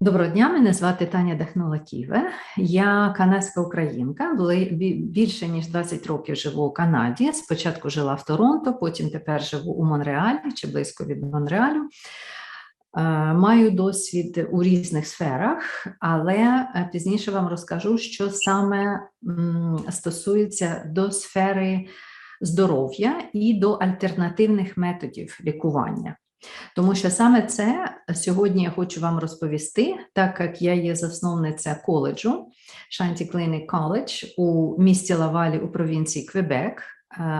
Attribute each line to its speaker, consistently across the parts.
Speaker 1: Доброго дня, мене звати Таня Дахнула-Ківе. Я канадська українка. Більше ніж 20 років живу у Канаді. Спочатку жила в Торонто, потім тепер живу у Монреалі чи близько від Монреалю. Е, Маю досвід у різних сферах, але е, пізніше вам розкажу, що саме стосується до сфери здоров'я і до альтернативних методів лікування. Тому що саме це сьогодні я хочу вам розповісти, так як я є засновниця коледжу Shanti Clinic College у місті Лавалі у провінції Квебек,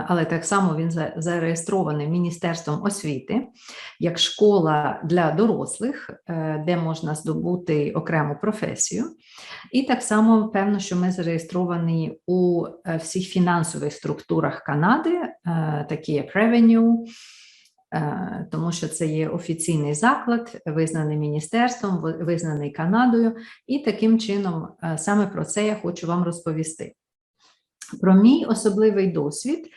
Speaker 1: але так само він за- зареєстрований Міністерством освіти як школа для дорослих, е, де можна здобути окрему професію. І так само певно, що ми зареєстровані у е, всіх фінансових структурах Канади, е, такі як Revenue, е, тому що це є офіційний заклад, визнаний міністерством, визнаний Канадою, і таким чином е, саме про це я хочу вам розповісти. Про мій особливий досвід,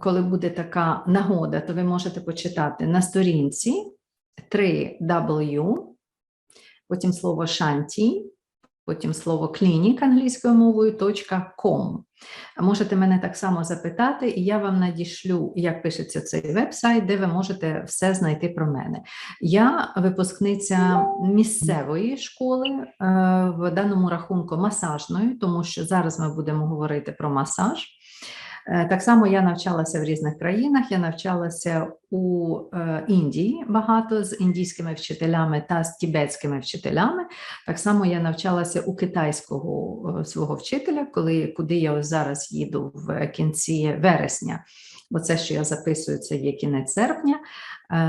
Speaker 1: коли буде така нагода, то ви можете почитати на сторінці 3W, потім слово шанті, потім слово клінік англійською мовою .com. Можете мене так само запитати, і я вам надішлю, як пишеться цей веб-сайт, де ви можете все знайти про мене. Я випускниця місцевої школи, е, в даному рахунку масажної, тому що зараз ми будемо говорити про масаж. Е, Так само я навчалася в різних країнах. Я навчалася у е, Індії багато з індійськими вчителями та з тібетськими вчителями. Так само я навчалася у китайського е, свого вчителя, коли куди я зараз їду в кінці вересня. Бо це, що я записую, це є кінець серпня,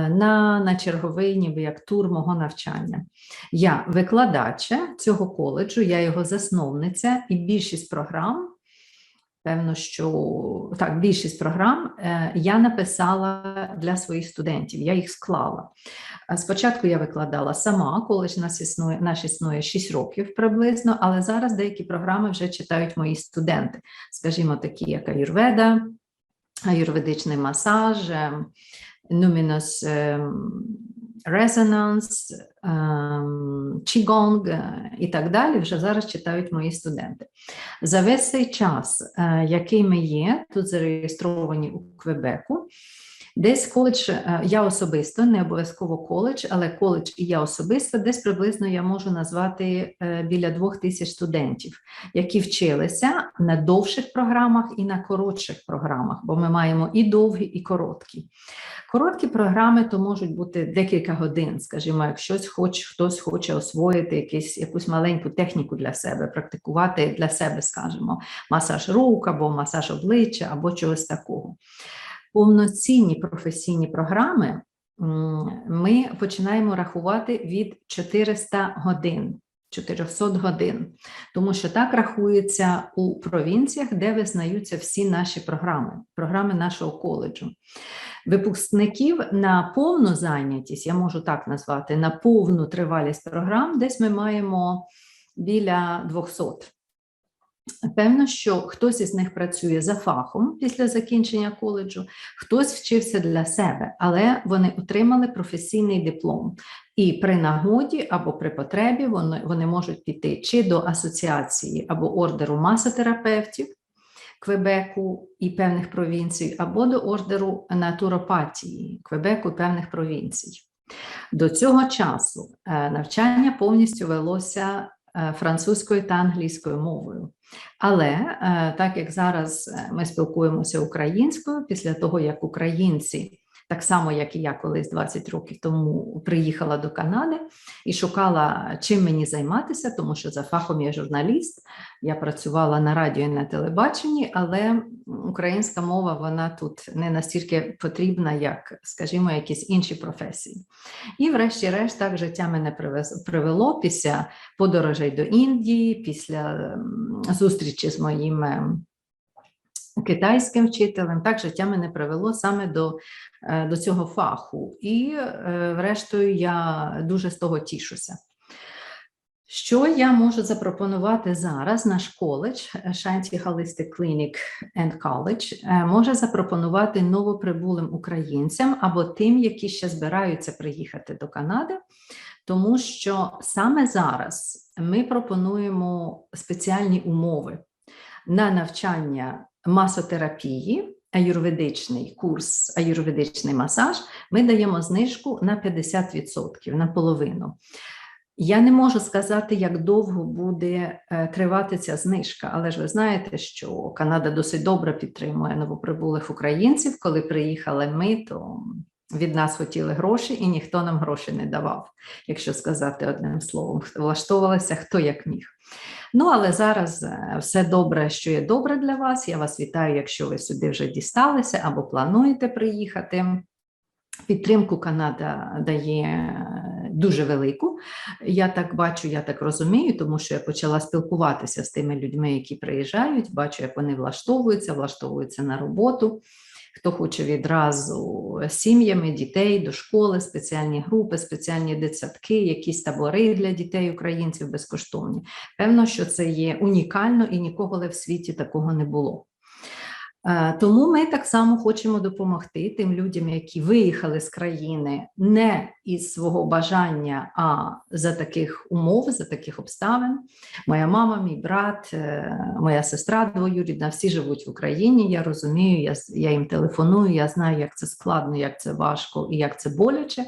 Speaker 1: на, на черговий, ніби як тур мого навчання. Я викладача цього коледжу, я його засновниця, і більшість програм, певно, що так, більшість програм е, я написала для своїх студентів, я їх склала. Е, Спочатку я викладала сама, коледж нас існує, наш існує 6 років приблизно, але зараз деякі програми вже читають мої студенти, скажімо, такі як аюрведа, аюрведичний масаж, ем, Numinous ем, Qigong е, і так далі, вже зараз читають мої студенти. За весь цей час, е, який ми є, тут зареєстровані у Квебеку, десь коледж, е, я особисто, не обов'язково коледж, але коледж і я особисто, десь приблизно я можу назвати е, біля двох тисяч студентів, які вчилися на довших програмах і на коротших програмах, бо ми маємо і довгі, і короткі. Короткі програми то можуть бути декілька годин, скажімо, як щось хоч хтось хоче освоїти якийсь, якусь маленьку техніку для себе, практикувати для себе, скажімо, масаж рук або масаж обличчя, або чогось такого. Повноцінні професійні програми ми починаємо рахувати від 400 годин. 400 годин, тому що так рахується у провінціях, де визнаються всі наші програми, програми нашого коледжу. Випускників на повну зайнятість, я можу так назвати, на повну тривалість програм, десь ми маємо біля 200. Певно, що хтось із них працює за фахом після закінчення коледжу, хтось вчився для себе, але вони отримали професійний диплом. І при нагоді або при потребі вони, вони можуть піти чи до асоціації або ордеру масотерапевтів Квебеку і певних провінцій, або до ордеру натуропатії Квебеку і певних провінцій. До цього часу е, навчання повністю велося е, французькою та англійською мовою. Але е, так як зараз е, ми спілкуємося українською, після того як українці, так само як і я колись 20 років тому приїхала до Канади і шукала, чим мені займатися, тому що за фахом я журналіст, я працювала на радіо і на телебаченні, але українська мова вона тут не настільки потрібна, як, скажімо, якісь інші професії. І, врешті-решт, так життя мене привез- привело після подорожей до Індії, після зустрічі з моїм китайським вчителем. Так життя мене привело саме до, е, до цього фаху. І, е, врештою, я дуже з того тішуся. Що я можу запропонувати зараз? Наш коледж Shanty Holistic Clinic and College е, може запропонувати новоприбулим українцям або тим, які ще збираються приїхати до Канади, тому що саме зараз ми пропонуємо спеціальні умови на навчання масотерапії, аюрведичний курс, аюрведичний масаж. Ми даємо знижку на 50%, на половину. Я не можу сказати, як довго буде е, тривати ця знижка, але ж ви знаєте, що Канада досить добре підтримує новоприбулих українців. Коли приїхали ми, то від нас хотіли гроші, і ніхто нам гроші не давав, якщо сказати одним словом, влаштовувалися хто як міг. Ну, але зараз е, все добре, що є добре для вас. Я вас вітаю, якщо ви сюди вже дісталися або плануєте приїхати. Підтримку Канада дає е, дуже велику. Я так бачу, я так розумію, тому що я почала спілкуватися з тими людьми, які приїжджають, бачу, як вони влаштовуються, влаштовуються на роботу. Хто хоче відразу сім'ями, дітей до школи, спеціальні групи, спеціальні дитсадки, якісь табори для дітей українців безкоштовні. Певно, що це є унікально і ніколи в світі такого не було. Е, Тому ми так само хочемо допомогти тим людям, які виїхали з країни не із свого бажання, а за таких умов, за таких обставин. Моя мама, мій брат, е, моя сестра двоюрідна, всі живуть в Україні. Я розумію, я, я їм телефоную, я знаю, як це складно, як це важко і як це боляче,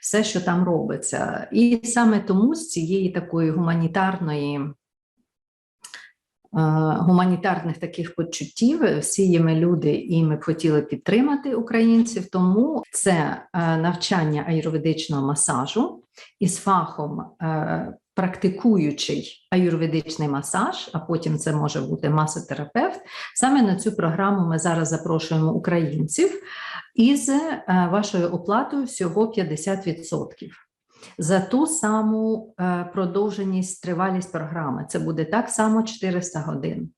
Speaker 1: все, що там робиться. І саме тому з цієї такої гуманітарної гуманітарних таких почуттів всі ми люди, і ми б хотіли підтримати українців. Тому це е, навчання аюрведичного масажу із фахом. е, Практикуючий аюрведичний масаж, а потім це може бути масотерапевт. Саме на цю програму ми зараз запрошуємо українців із е, вашою оплатою всього 50% за ту саму е, продовженість, тривалість програми. Це буде так само 400 годин.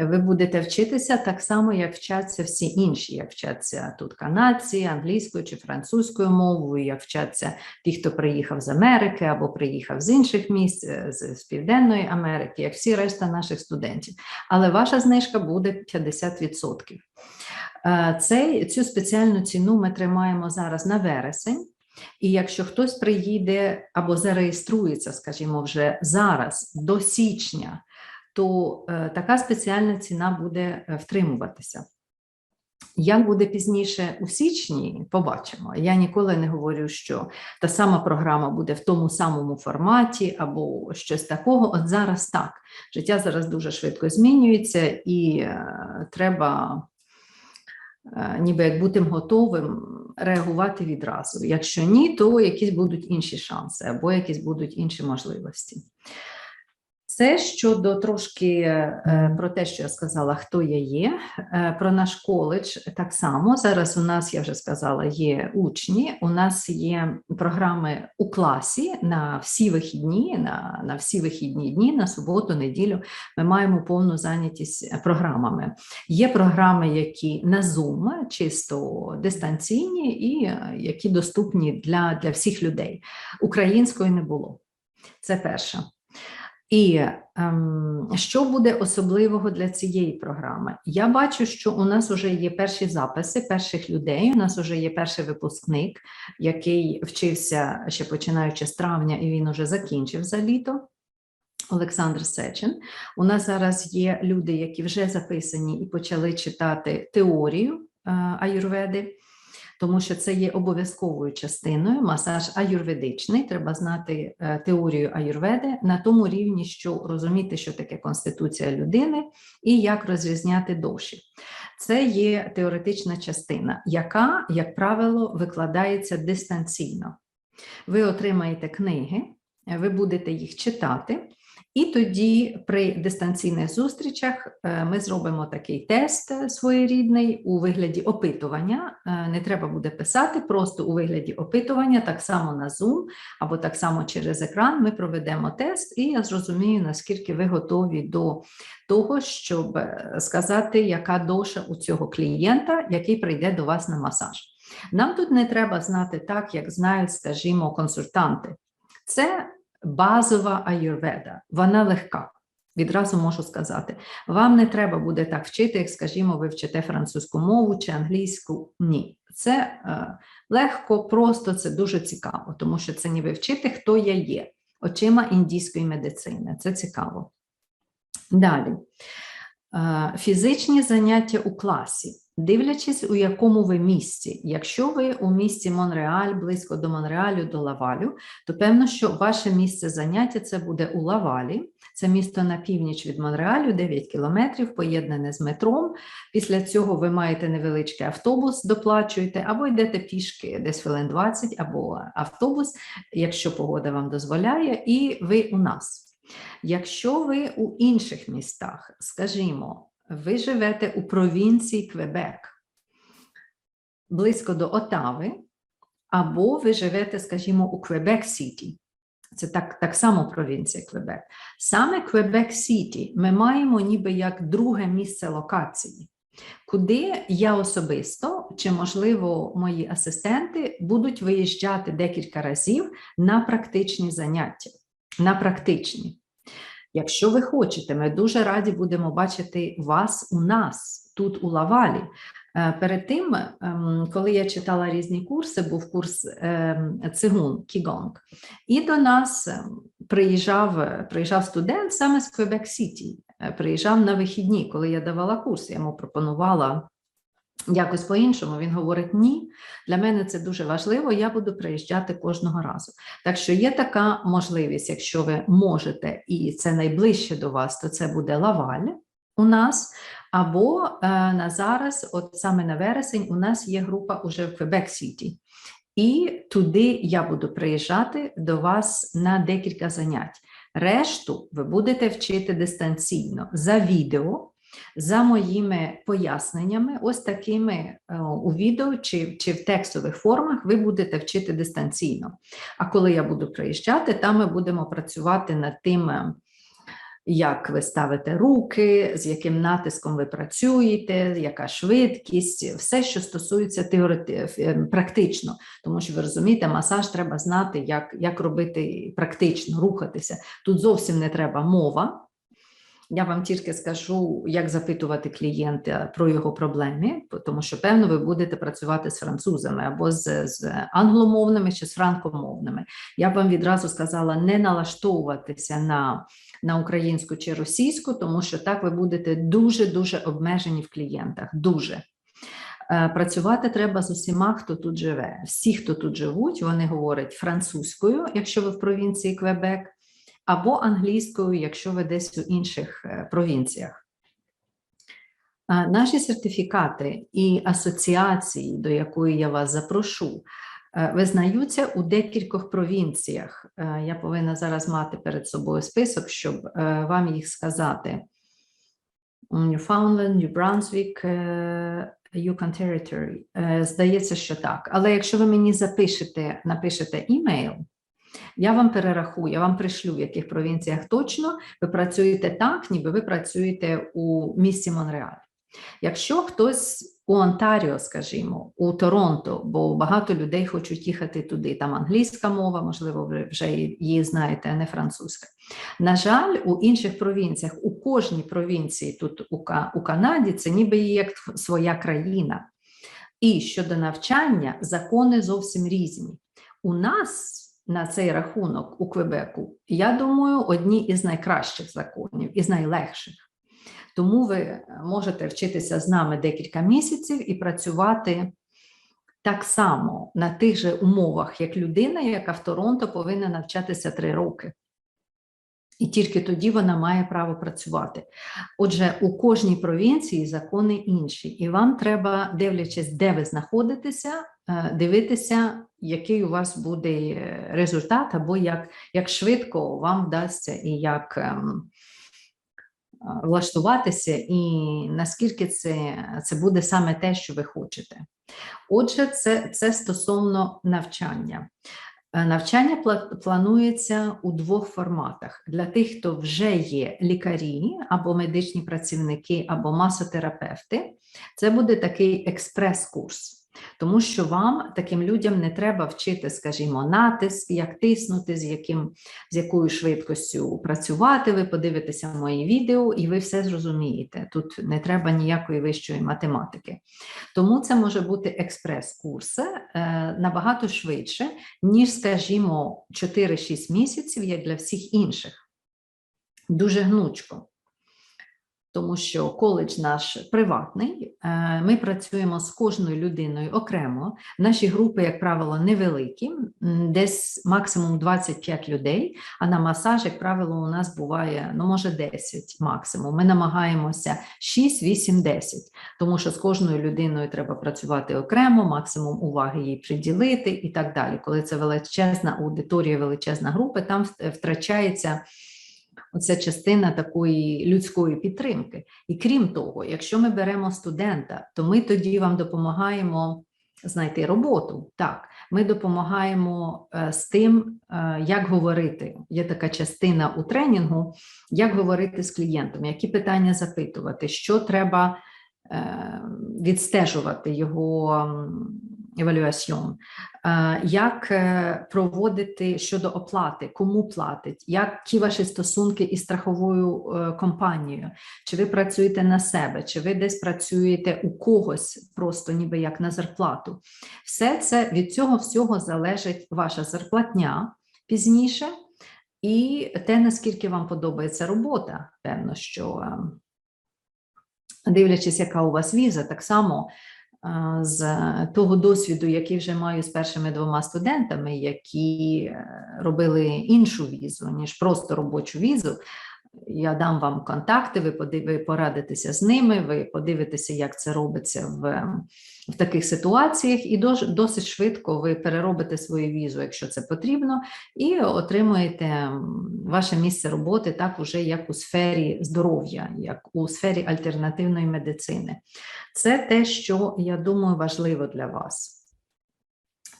Speaker 1: Ви будете вчитися так само, як вчаться всі інші, як вчаться тут канадці, англійською чи французькою мовою, як вчаться ті, хто приїхав з Америки або приїхав з інших місць, е, з, з Південної Америки, як всі решта наших студентів. Але ваша знижка буде 50%. Е, Цей, цю спеціальну ціну ми тримаємо зараз на вересень. І якщо хтось приїде або зареєструється, скажімо, вже зараз до січня, то е, така спеціальна ціна буде е, втримуватися. Як буде пізніше у січні, побачимо. Я ніколи не говорю, що та сама програма буде в тому самому форматі або щось такого. От зараз так. Життя зараз дуже швидко змінюється, і е, треба ніби як бути готовим реагувати відразу. Якщо ні, то якісь будуть інші шанси або якісь будуть інші можливості. Це щодо трошки е, про те, що я сказала, хто я є. Е, Про наш коледж так само. Зараз у нас, я вже сказала, є учні. У нас є програми у класі на всі вихідні, на, на всі вихідні дні, на суботу, неділю. Ми маємо повну зайнятість програмами. Є програми, які на Zoom, чисто дистанційні, і е, які доступні для, для всіх людей. Української не було. Це перше. І ем, що буде особливого для цієї програми? Я бачу, що у нас вже є перші записи перших людей. У нас вже є перший випускник, який вчився ще починаючи з травня, і він уже закінчив за літо. Олександр Сечин. У нас зараз є люди, які вже записані і почали читати теорію е, аюрведи тому що це є обов'язковою частиною. Масаж аюрведичний. Треба знати е, теорію аюрведи на тому рівні, що розуміти, що таке конституція людини і як розрізняти доші. Це є теоретична частина, яка, як правило, викладається дистанційно. Ви отримаєте книги, ви будете їх читати. І тоді при дистанційних зустрічах е, ми зробимо такий тест своєрідний у вигляді опитування. Е, Не треба буде писати, просто у вигляді опитування, так само на Zoom або так само через екран. Ми проведемо тест, і я зрозумію, наскільки ви готові до того, щоб е, сказати, яка доша у цього клієнта, який прийде до вас на масаж. Нам тут не треба знати так, як знають, скажімо, консультанти. Це базова аюрведа. Вона легка. Відразу можу сказати. Вам не треба буде так вчити, як, скажімо, ви вчите французьку мову чи англійську. Ні. Це е, легко, просто це дуже цікаво, тому що це ніби вчити, хто я є, очима індійської медицини. Це цікаво. Далі. Е, Фізичні заняття у класі. Дивлячись, у якому ви місці. Якщо ви у місті Монреаль, близько до Монреалю, до Лавалю, то певно, що ваше місце заняття це буде у Лавалі. Це місто на північ від Монреалю, 9 кілометрів, поєднане з метром. Після цього ви маєте невеличкий автобус, доплачуєте, або йдете пішки десь хвилин 20, або автобус, якщо погода вам дозволяє, і ви у нас. Якщо ви у інших містах, скажімо, ви живете у провінції Квебек, близько до Отави, або ви живете, скажімо, у Квебек Сіті. Це так, так само провінція Квебек. Саме Квебек Сіті ми маємо ніби як друге місце локації, куди я особисто чи, можливо, мої асистенти будуть виїжджати декілька разів на практичні заняття. На практичні. Якщо ви хочете, ми дуже раді будемо бачити вас у нас тут у Лавалі. Е, Перед тим, ем, коли я читала різні курси, був курс ем, цигун Кігонг, і до нас ем, приїжджав, приїжджав студент саме з Квебек Сіті. Е, Приїжджав на вихідні, коли я давала курс, я йому пропонувала якось по-іншому. Він говорить: ні, для мене це дуже важливо, я буду приїжджати кожного разу. Так що є така можливість, якщо ви можете, і це найближче до вас, то це буде Лаваль у нас. Або е, на зараз, от саме на вересень, у нас є група уже в Квебек Сіті. І туди я буду приїжджати до вас на декілька занять. Решту ви будете вчити дистанційно за відео, за моїми поясненнями, ось такими е, у відео чи, чи в текстових формах ви будете вчити дистанційно. А коли я буду приїжджати, там ми будемо працювати над тим, е, як ви ставите руки, з яким натиском ви працюєте, яка швидкість, все, що стосується теорети... е, практично. Тому що ви розумієте, масаж треба знати, як, як робити практично, рухатися. Тут зовсім не треба мова. Я вам тільки скажу, як запитувати клієнта про його проблеми, тому що, певно, ви будете працювати з французами або з, з англомовними чи з франкомовними. Я б вам відразу сказала не налаштовуватися на, на українську чи російську, тому що так ви будете дуже-дуже обмежені в клієнтах. Дуже. Е, Працювати треба з усіма, хто тут живе. Всі, хто тут живуть, вони говорять французькою, якщо ви в провінції Квебек, або англійською, якщо ви десь у інших е, провінціях. Наші сертифікати і асоціації, до якої я вас запрошу, е, визнаються у декількох провінціях. Е, Я повинна зараз мати перед собою список, щоб вам їх сказати. Newfoundland, New Brunswick, Yukon Territory. Здається, що так. Але якщо ви мені запишете, напишете імейл, я вам перерахую, я вам пришлю, в яких провінціях точно ви працюєте так, ніби ви працюєте у місті Монреаль. Якщо хтось у Онтаріо, скажімо, у Торонто, бо багато людей хочуть їхати туди, там англійська мова, можливо, ви вже її знаєте, а не французька. На жаль, у інших провінціях, у кожній провінції тут у, Канаді, це ніби як своя країна. І щодо навчання закони зовсім різні. У нас на цей рахунок у Квебеку, я думаю, одні із найкращих законів, із найлегших. Тому ви можете вчитися з нами декілька місяців і працювати так само на тих же умовах, як людина, яка в Торонто повинна навчатися три роки. І тільки тоді вона має право працювати. Отже, у кожній провінції закони інші, і вам треба, дивлячись, де ви знаходитеся, е, дивитися, який у вас буде е, результат, або як, як швидко вам вдасться і як ем, е, влаштуватися, і наскільки це, це буде саме те, що ви хочете. Отже, це, це стосовно навчання. Е, Навчання планується у двох форматах. Для тих, хто вже є лікарі або медичні працівники, або масотерапевти, це буде такий експрес-курс. Тому що вам, таким людям, не треба вчити, скажімо, натиск, як тиснути, з, яким, з якою швидкістю працювати. Ви подивитеся мої відео, і ви все зрозумієте. Тут не треба ніякої вищої математики. Тому це може бути експрес-курси е, набагато швидше, ніж, скажімо, 4-6 місяців, як для всіх інших. Дуже гнучко тому що коледж наш приватний. е, Ми працюємо з кожною людиною окремо. Наші групи, як правило, невеликі, десь максимум 25 людей. А на масаж, як правило, у нас буває ну може 10 максимум. Ми намагаємося 6, 8, 10, тому що з кожною людиною треба працювати окремо, максимум уваги їй приділити і так далі. Коли це величезна аудиторія, величезна група, там втрачається. Оце частина такої людської підтримки. І крім того, якщо ми беремо студента, то ми тоді вам допомагаємо знайти роботу. Так, ми допомагаємо е, з тим, е, як говорити. Є така частина у тренінгу, як говорити з клієнтом, які питання запитувати, що треба е, відстежувати його евалюаціон, як е, проводити щодо оплати, кому платить, які ваші стосунки із страховою е, компанією, чи ви працюєте на себе, чи ви десь працюєте у когось, просто ніби як на зарплату. Все це від цього всього залежить ваша зарплатня пізніше, і те, наскільки вам подобається робота, певно, що е, дивлячись, яка у вас віза, так само з того досвіду, який вже маю з першими двома студентами, які е, робили іншу візу, ніж просто робочу візу. Я дам вам контакти, ви подив- порадитеся з ними, ви подивитеся, як це робиться в, в таких ситуаціях, і дож- досить швидко ви переробите свою візу, якщо це потрібно, і отримуєте ваше місце роботи так уже як у сфері здоров'я, як у сфері альтернативної медицини. Це те, що я думаю важливо для вас.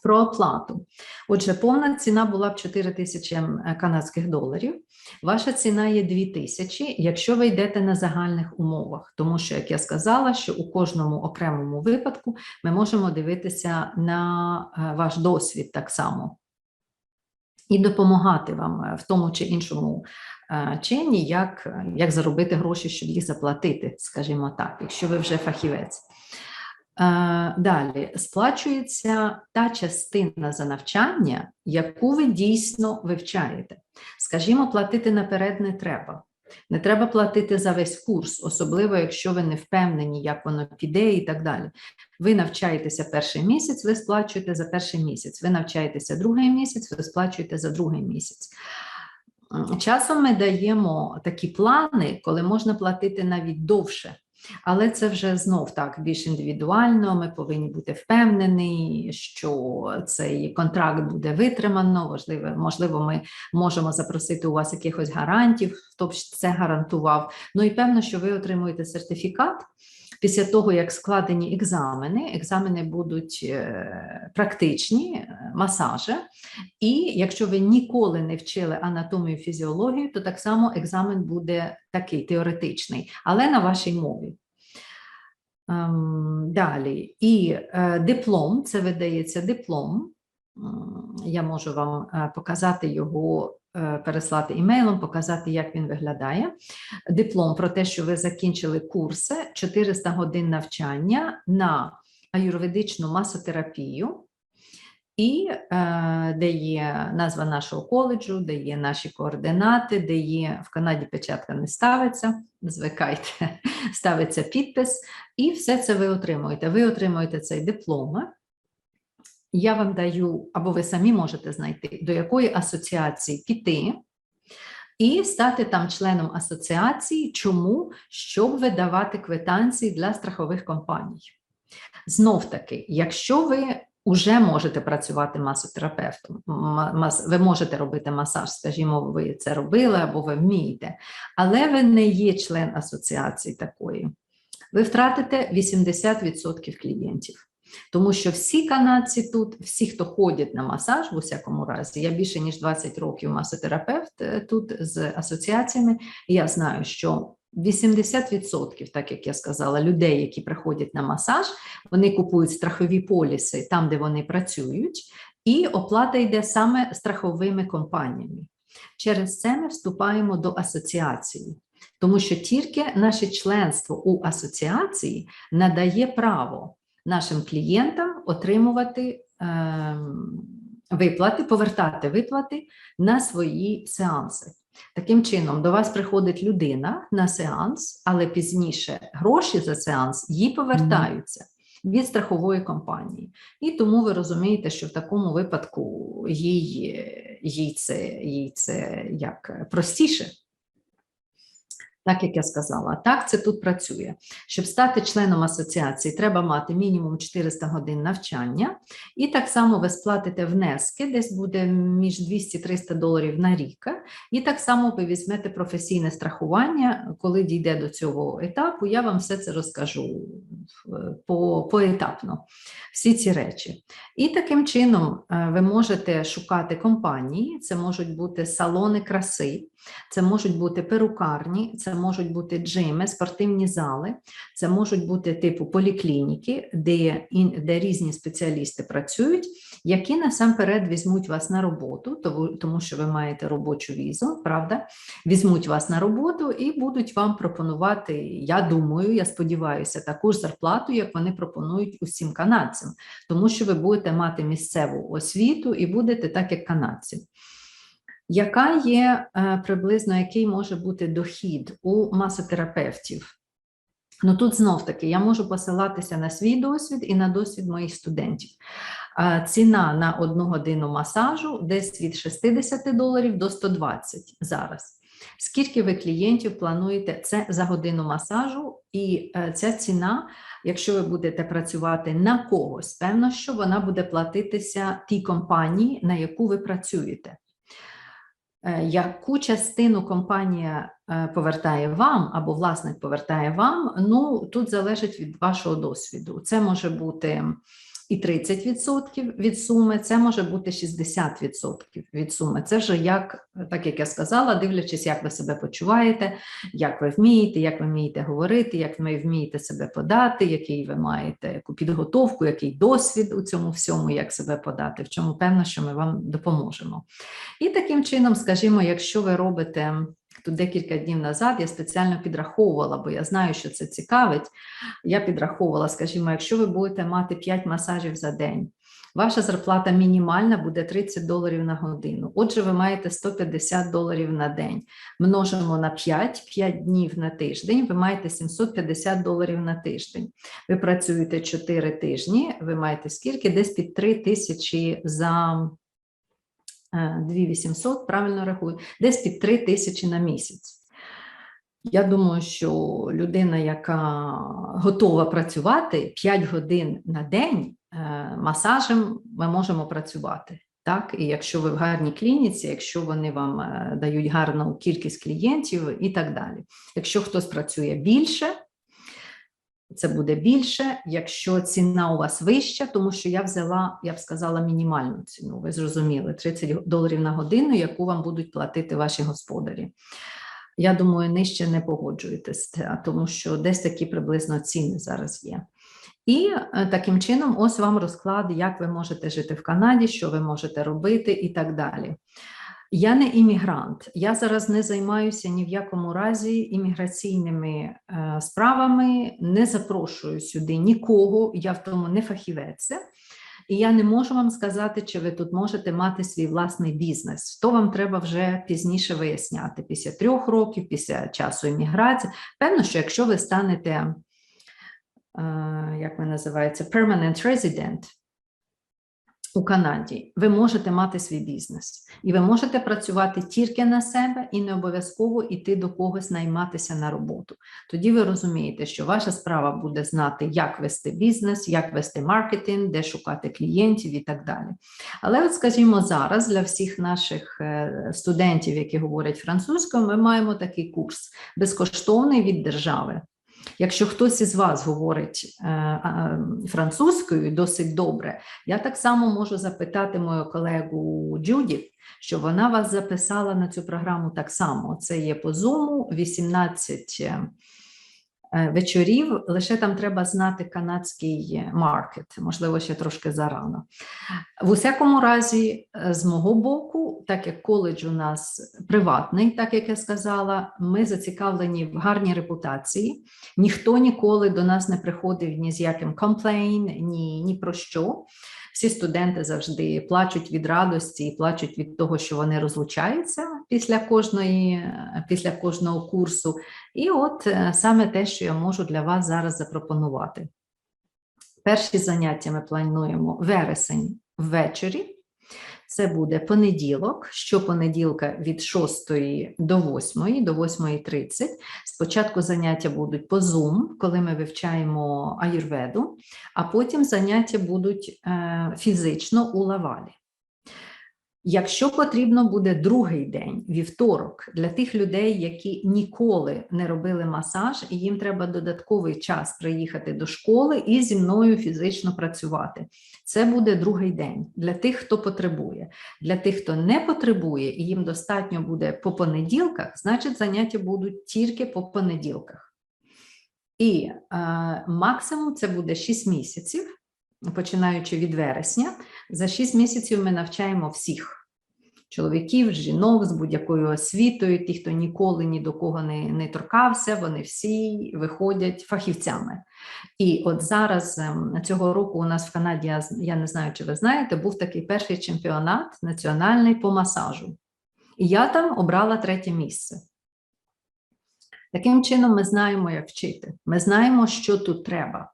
Speaker 1: Про оплату. Отже, повна ціна була б 4 тисячі канадських доларів. Ваша ціна є 2 тисячі, якщо ви йдете на загальних умовах, тому що, як я сказала, що у кожному окремому випадку ми можемо дивитися на е, ваш досвід так само і допомагати вам е, в тому чи іншому е, чині, як, е, як заробити гроші, щоб їх заплатити, скажімо так, якщо ви вже фахівець. Е, Далі сплачується та частина за навчання, яку ви дійсно вивчаєте. Скажімо, платити наперед не треба. Не треба платити за весь курс, особливо якщо ви не впевнені, як воно піде і так далі. Ви навчаєтеся перший місяць, ви сплачуєте за перший місяць. Ви навчаєтеся другий місяць, ви сплачуєте за другий місяць. Часом ми даємо такі плани, коли можна платити навіть довше. Але це вже знов так більш індивідуально. Ми повинні бути впевнені, що цей контракт буде витримано. Важливо, можливо, ми можемо запросити у вас якихось гарантів, хто б це гарантував. Ну і певно, що ви отримуєте сертифікат. Після того, як складені екзамени, екзамени будуть е, практичні, е, масажі, і якщо ви ніколи не вчили анатомію фізіологію, то так само екзамен буде такий теоретичний, але на вашій мові. Ем, Далі, і е, диплом, це видається диплом. Я можу вам показати його, переслати імейлом, показати, як він виглядає. Диплом про те, що ви закінчили курси 400 годин навчання на аюрведичну масотерапію. І е, де є назва нашого коледжу, де є наші координати, де є в Канаді печатка не ставиться, звикайте, ставиться підпис, і все це ви отримуєте. Ви отримуєте цей диплом. Я вам даю, або ви самі можете знайти, до якої асоціації піти, і стати там членом асоціації. Чому? Щоб видавати квитанції для страхових компаній. Знов таки, якщо ви вже можете працювати масотерапевтом, мас- ви можете робити масаж, скажімо, ви це робили або ви вмієте, але ви не є член асоціації такої. Ви втратите 80% клієнтів. Тому що всі канадці тут, всі, хто ходять на масаж, в усякому разі, я більше ніж 20 років масотерапевт е, тут з асоціаціями, і я знаю, що 80%, так як я сказала, людей, які приходять на масаж, вони купують страхові поліси там, де вони працюють, і оплата йде саме страховими компаніями. Через це ми вступаємо до асоціації, тому що тільки наше членство у асоціації надає право нашим клієнтам отримувати ем, виплати, повертати виплати на свої сеанси. Таким чином, до вас приходить людина на сеанс, але пізніше гроші за сеанс їй повертаються від страхової компанії. І тому ви розумієте, що в такому випадку їй, їй, це, їй це як простіше. Так як я сказала, так це тут працює. Щоб стати членом асоціації, треба мати мінімум 400 годин навчання, і так само ви сплатите внески, десь буде між 200-300 доларів на рік. І так само ви візьмете професійне страхування. Коли дійде до цього етапу, я вам все це розкажу по, поетапно, всі ці речі. І таким чином е, ви можете шукати компанії, це можуть бути салони краси, це можуть бути перукарні, це можуть бути джими, спортивні зали, це можуть бути типу поліклініки, де, де різні спеціалісти працюють, які насамперед візьмуть вас на роботу, тому, що ви маєте робочу візу, правда? Візьмуть вас на роботу і будуть вам пропонувати, я думаю, я сподіваюся, таку ж зарплату, як вони пропонують усім канадцям, тому що ви будете мати місцеву освіту і будете так, як канадці. Яка є е, приблизно який може бути дохід у масотерапевтів? Ну тут знов таки я можу посилатися на свій досвід і на досвід моїх студентів. Ціна на одну годину масажу десь від 60 доларів до 120 зараз. Скільки ви клієнтів плануєте це за годину масажу, і е, ця ціна, якщо ви будете працювати на когось, певно, що вона буде платитися тій компанії, на яку ви працюєте. Е, Яку частину компанія е, повертає вам або власник повертає вам, ну тут залежить від вашого досвіду. Це може бути і 30% від суми, це може бути 60% від суми. Це вже як, так як я сказала, дивлячись, як ви себе почуваєте, як ви вмієте, як ви вмієте говорити, як ви вмієте себе подати, який ви маєте яку підготовку, який досвід у цьому всьому, як себе подати, в чому певно, що ми вам допоможемо. І таким чином, скажімо, якщо ви робите тут декілька днів назад, я спеціально підраховувала, бо я знаю, що це цікавить. Я підраховувала, скажімо, якщо ви будете мати 5 масажів за день. Ваша зарплата мінімальна буде 30 доларів на годину. Отже, ви маєте 150 доларів на день. Множимо на 5, 5 днів на тиждень, ви маєте 750 доларів на тиждень. Ви працюєте 4 тижні, ви маєте скільки? Десь під 3 тисячі за 2800, правильно рахую, десь під 3 тисячі на місяць. Я думаю, що людина, яка готова працювати 5 годин на день е, масажем, ми можемо працювати. Так, і якщо ви в гарній клініці, якщо вони вам е, дають гарну кількість клієнтів і так далі. Якщо хтось працює більше, це буде більше, якщо ціна у вас вища, тому що я взяла, я б сказала, мінімальну ціну. Ви зрозуміли, 30 доларів на годину, яку вам будуть платити ваші господарі. Я думаю, нижче не погоджуєтесь, тому що десь такі приблизно ціни зараз є. І е, таким чином, ось вам розклад, як ви можете жити в Канаді, що ви можете робити і так далі. Я не іммігрант, я зараз не займаюся ні в якому разі імміграційними е, справами, не запрошую сюди нікого, я в тому не фахівець. І я не можу вам сказати, чи ви тут можете мати свій власний бізнес. То вам треба вже пізніше виясняти після трьох років, після часу імміграції. Певно, що якщо ви станете, е, як ви називається, permanent resident у Канаді, ви можете мати свій бізнес, і ви можете працювати тільки на себе і не обов'язково йти до когось найматися на роботу. Тоді ви розумієте, що ваша справа буде знати, як вести бізнес, як вести маркетинг, де шукати клієнтів і так далі. Але, от, скажімо, зараз для всіх наших е, студентів, які говорять французькою, ми маємо такий курс безкоштовний від держави. Якщо хтось із вас говорить е, французькою досить добре, я так само можу запитати мою колегу Джудіт, що вона вас записала на цю програму так само. Це є по Zoom 18 е, вечорів, лише там треба знати канадський маркет, можливо, ще трошки зарано. В усякому разі, е, з мого боку, так як коледж у нас приватний, так як я сказала, ми зацікавлені в гарній репутації. Ніхто ніколи до нас не приходив ні з яким комплейн, ні, ні про що. Всі студенти завжди плачуть від радості і плачуть від того, що вони розлучаються після кожної, е, після кожного курсу. І от е, саме те, що я можу для вас зараз запропонувати. Перші заняття ми плануємо вересень ввечері. Це буде понеділок, щопонеділка від 6 до 8, до 8.30. Спочатку заняття будуть по Zoom, коли ми вивчаємо аюрведу, а потім заняття будуть е, фізично у лавалі. Якщо потрібно буде другий день, вівторок, для тих людей, які ніколи не робили масаж, і їм треба додатковий час приїхати до школи і зі мною фізично працювати. Це буде другий день для тих, хто потребує. Для тих, хто не потребує, і їм достатньо буде по понеділках, значить заняття будуть тільки по понеділках. І е, максимум це буде 6 місяців, починаючи від вересня. За 6 місяців ми навчаємо всіх. Чоловіків, жінок з будь-якою освітою, ті, хто ніколи ні до кого не, не торкався, вони всі виходять фахівцями. І от зараз ем, цього року у нас в Канаді, я, я не знаю, чи ви знаєте, був такий перший чемпіонат національний по масажу. І я там обрала третє місце. Таким чином, ми знаємо, як вчити. Ми знаємо, що тут треба.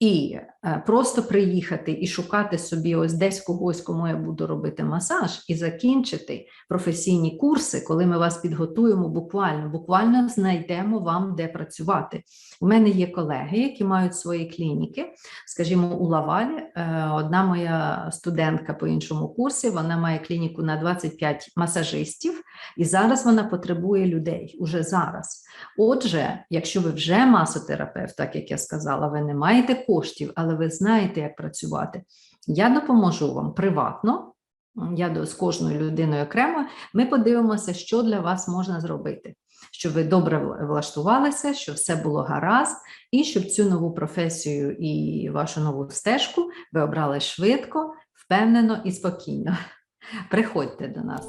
Speaker 1: І просто приїхати і шукати собі ось десь когось, кому я буду робити масаж, і закінчити професійні курси, коли ми вас підготуємо буквально, буквально знайдемо вам, де працювати. У мене є колеги, які мають свої клініки, скажімо, у Лавалі. е, Одна моя студентка по іншому курсі, вона має клініку на 25 масажистів, і зараз вона потребує людей уже зараз. Отже, якщо ви вже масотерапевт, так як я сказала, ви не маєте коштів, але ви знаєте, як працювати. Я допоможу вам приватно. Я з кожною людиною окремо. Ми подивимося, що для вас можна зробити, щоб ви добре влаштувалися, щоб все було гаразд, і щоб цю нову професію і вашу нову стежку ви обрали швидко, впевнено і спокійно. Приходьте до нас.